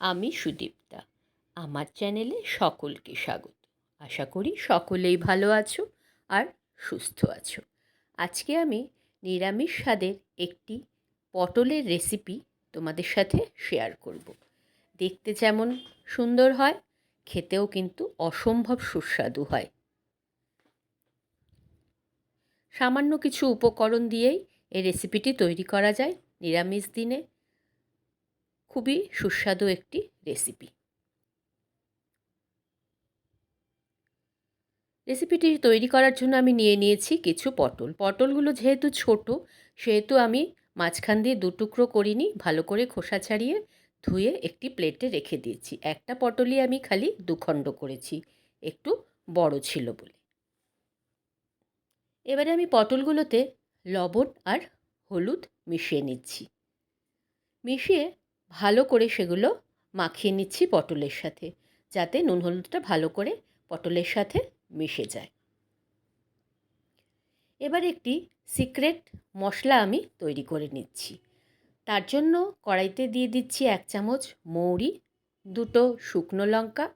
আমি সুদীপ্তা, আমার চ্যানেলে সকলকে স্বাগত। আশা করি সকলেই ভালো আছো আর সুস্থ আছো। আজকে আমি নিরামিষ স্বাদের একটি পটলের রেসিপি তোমাদের সাথে শেয়ার করব। দেখতে যেমন সুন্দর হয় খেতেও কিন্তু অসম্ভব সুস্বাদু হয়। সামান্য কিছু উপকরণ দিয়েই এই রেসিপিটি তৈরি করা যায় নিরামিষ দিনে। খুবই সুস্বাদু একটি রেসিপি রেসিপিটি তৈরি করার জন্য আমি নিয়ে নিয়েছি কিছু পটল। পটলগুলো যেহেতু ছোট, সেহেতু আমি মাঝখান দিয়ে দু টুকরো করিনি, ভালো করে খোসা ছাড়িয়ে ধুয়ে একটি প্লেটে রেখে দিয়েছি। একটা পটলই আমি খালি দুখণ্ড করেছি। একটু বড় ছিল বলে। এবারে আমি পটলগুলোতে লবণ আর হলুদ মিশিয়ে নিচ্ছি। মিশিয়ে ভালো করে সেগুলো মাখিয়ে নিচ্ছি পটলের সাথে, যাতে নুন হলুদটা ভালো করে পটলের সাথে মিশে যায়। এবার একটি সিক্রেট মশলা আমি তৈরি করে নিচ্ছি। তার জন্য কড়াইতে দিয়ে দিচ্ছি এক চামচ মৌরি, দুটো শুকনো লঙ্কা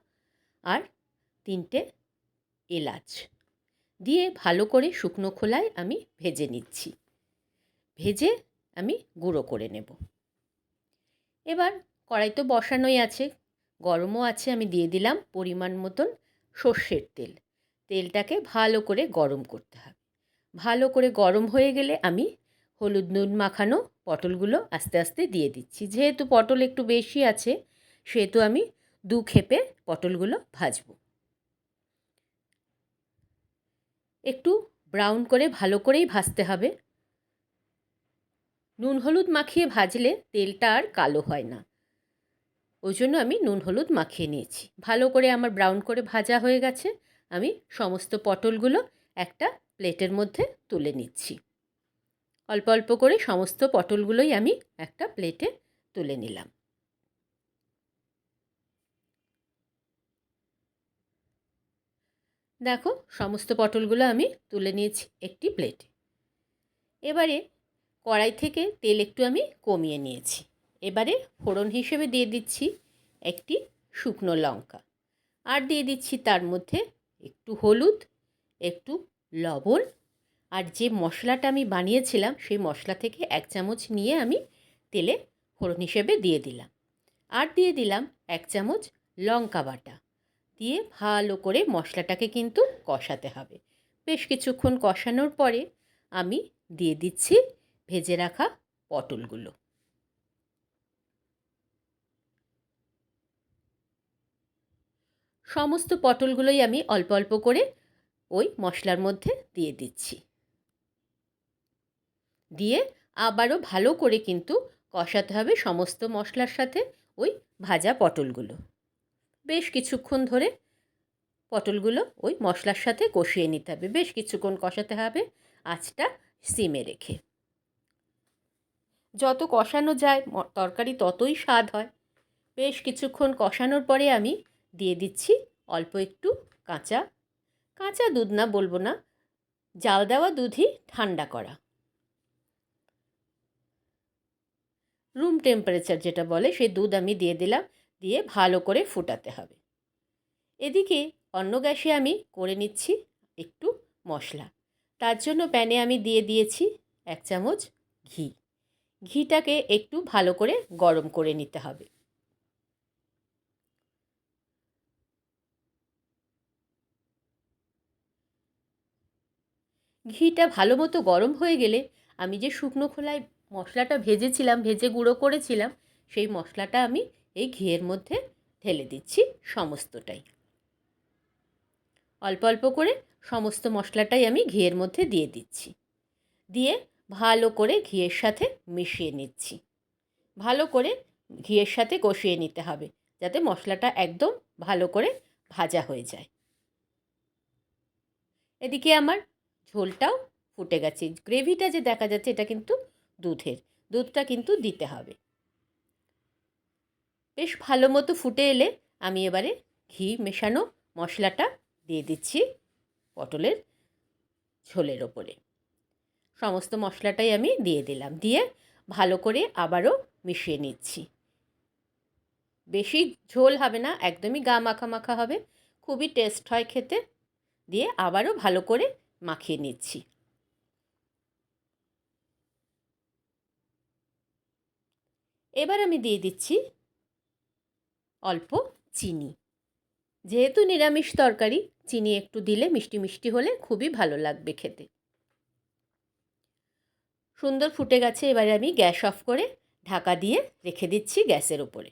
আর তিনটে এলাচ। দিয়ে ভালো করে শুকনো খোলায় আমি ভেজে নিচ্ছি। ভেজে আমি গুঁড়ো করে নেব। এবার কড়াই তো বসানোই আছে, গরমও আছে, আমি দিয়ে দিলাম পরিমাণ মতন সর্ষের তেল। তেলটাকে ভালো করে গরম করতে হবে। ভালো করে গরম হয়ে গেলে আমি হলুদ নুন মাখানো পটলগুলো আস্তে আস্তে দিয়ে দিচ্ছি। যেহেতু পটল একটু বেশি আছে, সেহেতু আমি দু খেপে পটলগুলো ভাজবো। একটু ব্রাউন করে ভালো করেই ভাজতে হবে। নুন হলুদ মাখিয়ে ভাজলে তেলটা আর কালো হয় না। ওই জন্য আমি নুন হলুদ মাখিয়ে নিয়েছি। ভালো করে আমার ব্রাউন করে ভাজা হয়ে গেছে। আমি সমস্ত পটলগুলো একটা প্লেটের মধ্যে তুলে নিচ্ছি। অল্প অল্প করে সমস্ত পটলগুলোই আমি একটা প্লেটে তুলে নিলাম। দেখো, সমস্ত পটলগুলো আমি তুলে নিয়েছি একটি প্লেটে। এবারে কড়াই থেকে তেল একটু আমি কমিয়ে নিয়েছি। এবারে ফোড়ন হিসেবে দিয়ে দিচ্ছি একটি শুকনো লঙ্কা। আর দিয়ে দিচ্ছি তার মধ্যে একটু হলুদ, একটু লবণ আর যে মশলাটা আমি বানিয়েছিলাম, সেই মশলা থেকে এক চামচ নিয়ে আমি তেলে ফোড়ন হিসেবে দিয়ে দিলাম। আর দিয়ে দিলাম এক চামচ লঙ্কা বাটা। দিয়ে ভালো করে মশলাটাকে কিন্তু কষাতে হবে। বেশ কিছুক্ষণ কষানোর পরে আমি দিয়ে দিচ্ছি ভেজে রাখা পটলগুলো। সমস্ত পটলগুলোই আমি অল্প অল্প করে ওই মশলার মধ্যে দিয়ে দিচ্ছি। দিয়ে আবারও ভালো করে কিন্তু কষাতে হবে সমস্ত মশলার সাথে ওই ভাজা পটলগুলো। বেশ কিছুক্ষণ ধরে পটলগুলো ওই মশলার সাথে কষিয়ে নিতে হবে। বেশ কিছুক্ষণ কষাতে হবে আঁচটা সিমে রেখে। যত কষানো যায় তরকারি ততই স্বাদ হয়। বেশ কিছুক্ষণ কষানোর পরে আমি দিয়ে দিচ্ছি অল্প একটু কাঁচা। কাঁচা দুধ না বলব না, জাল দেওয়া দুধই ঠান্ডা করা। রুম টেম্পারেচার যেটা বলে, সেই দুধ আমি দিয়ে দিলাম, দিয়ে ভালো করে ফুটাতে হবে। এদিকে অন্য গ্যাসে আমি করে নিচ্ছি একটু মশলা। তার জন্য প্যানে আমি দিয়ে দিয়েছি এক চামচ ঘি। ঘিটাকে একটু ভালো করে গরম করে নিতে হবে। ঘিটা ভালো মতো গরম হয়ে গেলে আমি যে শুকনো খোলায় মশলাটা ভেজেছিলাম, ভেজে গুঁড়ো করেছিলাম, সেই মশলাটা আমি এই ঘিয়ের মধ্যে ঢেলে দিচ্ছি সমস্তটাই। অল্প অল্প করে সমস্ত মশলাটাই আমি ঘিয়ের মধ্যে দিয়ে দিচ্ছি। দিয়ে ভালো করে ঘিয়ের সাথে মিশিয়ে নিচ্ছি। ভালো করে ঘিয়ের সাথে কষিয়ে নিতে হবে, যাতে মশলাটা একদম ভালো করে ভাজা হয়ে যায়। এদিকে আমার ঝোলটাও ফুটে গেছে। গ্রেভিটা যে দেখা যাচ্ছে, এটা কিন্তু দুধের, দুধটা কিন্তু দিতে হবে। বেশ ভালো মতো ফুটে এলে আমি এবারে ঘি মেশানো মশলাটা দিয়ে দিচ্ছি পটলের ঝোলের ওপরে। সমস্ত মশলাটাই আমি দিয়ে দিলাম, দিয়ে ভালো করে আবারও মিশিয়ে নিচ্ছি। বেশি ঝোল হবে না, একদমই গা মাখা মাখা হবে, খুবই টেস্ট হয় খেতে, দিয়ে আবারও ভালো করে মাখিয়ে নিচ্ছি। এবার আমি দিয়ে দিচ্ছি অল্প চিনি। যেহেতু নিরামিষ তরকারি, চিনি একটু দিলে মিষ্টি মিষ্টি হলে খুবই ভালো লাগবে খেতে। সুন্দর ফুটে গেছে, এবারে আমি গ্যাস অফ করে ঢাকা দিয়ে রেখে দিচ্ছি গ্যাসের উপরে।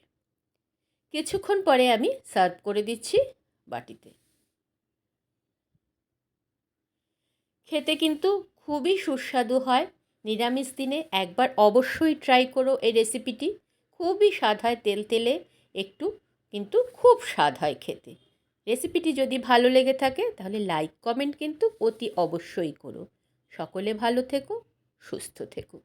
কিছুক্ষণ পরে আমি সার্ভ করে দিচ্ছি বাটিতে। খেতে কিন্তু খুবই সুস্বাদু হয় নিরামিষ দিনে একবার অবশ্যই ট্রাই করো এই রেসিপিটি খুবই স্বাদ হয় তেল তেলে, একটু কিন্তু খুব স্বাদ হয় খেতে। রেসিপিটি যদি ভালো লেগে থাকে, তাহলে লাইক কমেন্ট কিন্তু অতি অবশ্যই করো। সকলে ভালো থেকো, সুস্থ থেকো।